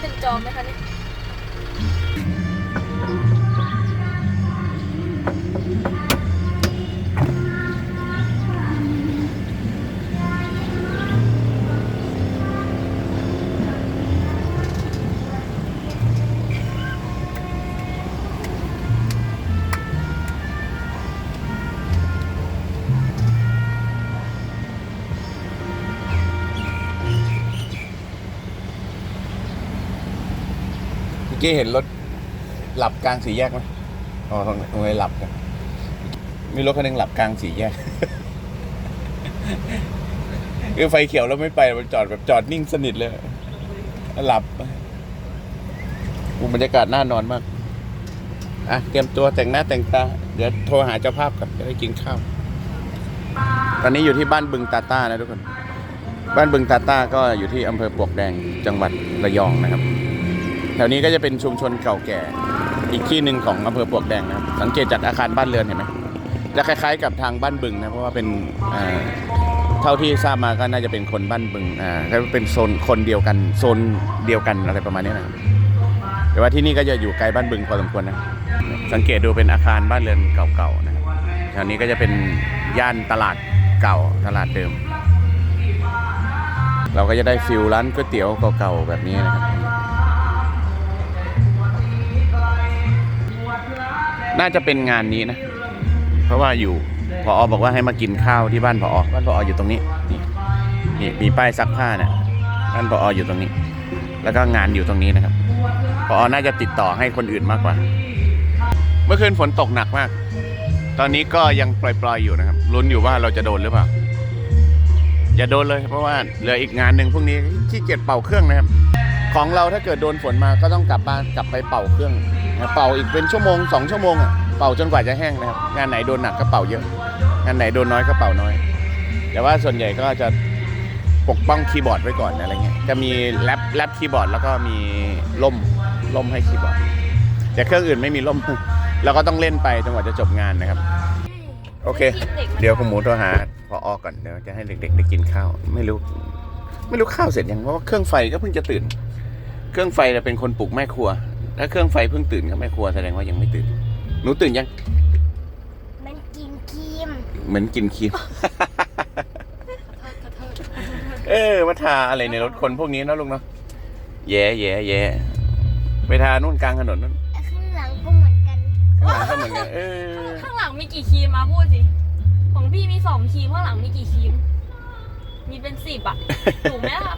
เต็มจอไหมคะเนี่ย มื่อกี้เห็นรถหลับกลางสี่แยกไหมอ๋อตรงไหนหลับกันมีรถคันหนึงหลับกลางสี่แยกคือไฟเขียวแล้วไม่ไปมันจอดแบบจอดนิ่งสนิทเลย หลับอุบรรยากาศน่านอนมาก อะ เตรียมตัวแต่งหน้าแต่งตา เดี๋ยวโทรหาเจ้าภาพก่อนจะได้กินข้าว ตอนนี้อยู่ที่บ้านบึงตาต้านะทุกคน บ้านบึงตาต้าก็อยู่ที่อำเภอปลวกแดงจังหวัดระยองนะครับ แถวนี้ก็จะเป็นชุมชนเก่าแก่ อีกที่หนึ่งของอำเภอปวกแดงนะครับ สังเกตจากอาคารบ้านเรือนเห็นไหมจะคล้ายๆกับทางบ้านบึงนะเพราะว่าเป็นเท่าที่ทราบมาก็น่าจะเป็นคนบ้านบึงอ่าก็เป็นโซนคนเดียวกันโซนเดียวกันอะไรประมาณนี้นะแต่ว่าที่นี่ก็จะอยู่ไกลบ้านบึงพอสมควรนะสังเกตดูเป็นอาคารบ้านเรือนเก่าๆนะครับแถวนี้ก็จะเป็นย่านตลาดเก่าตลาดเดิม เราก็จะได้ฟิลร้านก๋วยเตี๋ยวเก่าๆแบบนี้นะครับ น่าจะเป็นงานนี้นะ เพราะว่าอยู่พออบอกว่าให้มากินข้าวที่บ้านพอบ้านพออยู่ตรงนี้นี่นี่มีป้ายซักผ้าเนี่ยบ้านพออยู่ตรงนี้ แล้วก็งานอยู่ตรงนี้นะครับพอน่าจะติดต่อให้คนอื่นมากกว่า เมื่อคืนฝนตกหนักมาก ตอนนี้ก็ยังปล่อยๆอยู่นะครับลุ้นอยู่ว่าเราจะโดนหรือเปล่าอย่าโดนเลยเพราะว่าเหลืออีกงานหนึ่งพรุ่งนี้ขี้เกียจเป่าเครื่องนะครับ ของเราถ้าเกิดโดนฝนมาก็ต้องกลับบ้านกลับไปเป่าเครื่อง เป่าอีกเป็นชั่วโมงสองชั่วโมงอะเป่าจนกว่าจะแห้งนะครับงานไหนโดนหนักก็เป่าเยอะ งานไหนโดนน้อยก็เป่าน้อย แต่ว่าส่วนใหญ่ก็จะปกป้องคีย์บอร์ดไว้ก่อนอะไรเงี้ยจะมีแรปแรปคีย์บอร์ดแล้วก็มีล่มล่มให้คีย์บอร์ดแต่เครื่องอื่นไม่มีล่มเราก็ต้องเล่นไปจนกว่าจะจบงานนะครับ โอเค เดี๋ยวคุณหมูโทรหาพอออก่อนเดี๋ยวจะให้เด็กๆได้กินข้าวไม่รู้ ไม่รู้ข้าวเสร็จยังเพราะว่าเครื่องไฟก็เพิ่งจะตื่น เครื่องไฟเนี่ยเป็นคนปลุกแม่ครัว ถ้าเครื่องไฟเพิ่งตื่นก็แม่ครัวแสดงว่ายังไม่ตื่น หนูตื่นยัง มันกินครีมเหมือนกินครีม เออมาทาอะไรในรถคนพวกนี้เนอะลุงเนาะแย่แย่แย่ไปทานู่นกลางถนนนู่นข้างหลังก็เหมือนกัน ข้างหลังก็เหมือนกันเออ ข้างหลังมีกี่ครีมมาพูดสิ ของพี่มีสองครีมข้างหลังมีกี่ครีม มีเป็นสิบอะถูกไหมล่ะ